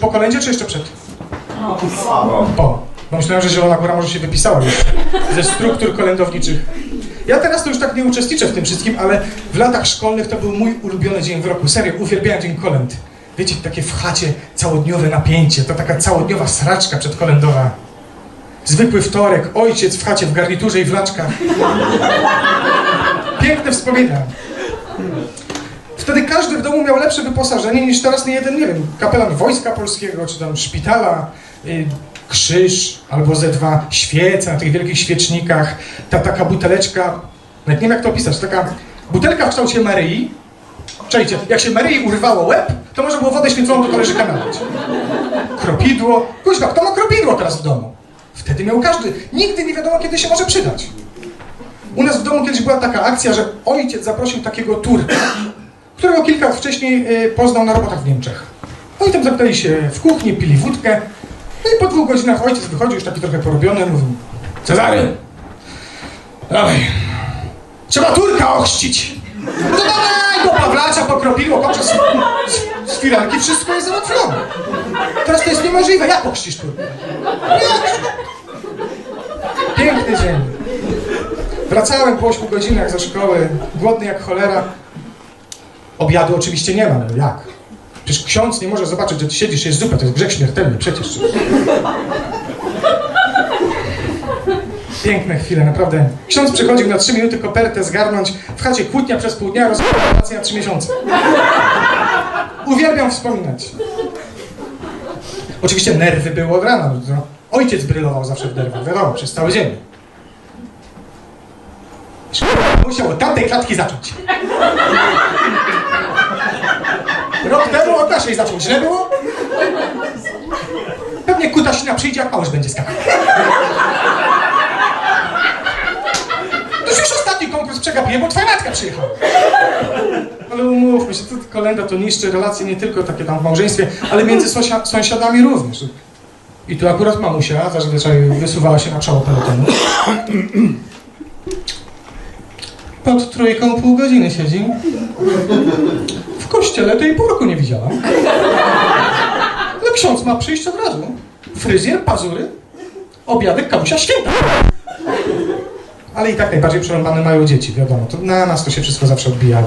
po kolędzie, czy jeszcze przed? Po. Bo myślałem, że Zielona Góra może się wypisała już ze struktur kolędowniczych. Ja teraz to już tak nie uczestniczę w tym wszystkim, ale w latach szkolnych to był mój ulubiony dzień w roku. Serio, uwielbiałem dzień kolęd. Wiecie, takie w chacie całodniowe napięcie, to taka całodniowa sraczka przedkolędowa. Zwykły wtorek, ojciec w chacie w garniturze i w laczkach. Piękne wspomnienia. Każdy w domu miał lepsze wyposażenie niż teraz nie jeden, nie wiem, kapelan Wojska Polskiego, czy tam szpitala, y, krzyż albo ze dwa świece na tych wielkich świecznikach, ta taka buteleczka, nawet nie wiem jak to opisać, taka butelka w kształcie Maryi. Czajcie, jak się Maryi urwało łeb, to można było wodę święconą do talerzyka nalać. Kropidło, kuźwa, kto ma kropidło teraz w domu? Wtedy miał każdy. Nigdy nie wiadomo, kiedy się może przydać. U nas w domu kiedyś była taka akcja, że ojciec zaprosił takiego Turka, którego kilka lat wcześniej y, poznał na robotach w Niemczech. Oni tam zamknęli się w kuchni, pili wódkę. No i po dwóch godzinach ojciec wychodził już taki trochę porobiony, mówił Cezary, dawaj, trzeba Turka ochrzcić. No to dawaj go Pawlacza pokropiło poprzez z, z firanki, wszystko jest załatwione. Teraz to jest niemożliwe, jak ochrzcisz Turka? Piękny dzień. Wracałem po 8 godzinach ze szkoły, głodny jak cholera. Obiadu oczywiście nie ma, no jak? Przecież ksiądz nie może zobaczyć, że ty siedzisz, jest zupa, to jest grzech śmiertelny, przecież. Piękne chwile, naprawdę. Ksiądz przychodził na 3 minuty kopertę zgarnąć, w chacie kłótnia przez pół dnia, rozpracja na 3 miesiące. Uwielbiam wspominać. Oczywiście nerwy były od rana. no Ojciec brylował zawsze w nerwach, wiadomo, przez cały dzień. Musiał od tamtej klatki zacząć. Rok temu od naszej zaczął. Źle było? Pewnie kutasina przyjdzie, jak małyż będzie skakał. To już ostatni konkurs przegapiłem, bo twoja matka przyjechała. Ale umówmy się, to kolenda to niszczy relacje nie tylko takie tam w małżeństwie, ale między sąsia- sąsiadami również. I tu akurat mamusia zazwyczaj wysuwała się na czoło pelotonu. Pod trójką pół godziny siedzi. Kościele tej pół roku nie widziałam. Ale ksiądz ma przyjść od razu. Fryzjer, pazury, obiadek, kawusia, święta. Ale i tak najbardziej przerąbane mają dzieci, wiadomo. To na nas to się wszystko zawsze odbijało.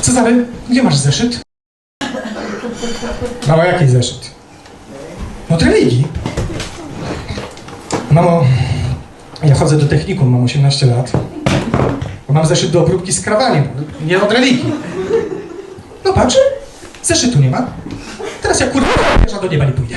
Cezary, gdzie masz zeszyt? Mamo, jaki zeszyt? No od religii. Mamo, ja chodzę do technikum, mam 18 lat. Bo mam zeszyt do obróbki z krawaniem, nie od religii. No patrz, zeszytu nie ma. Teraz jak kurwa do nieba nie pójdę.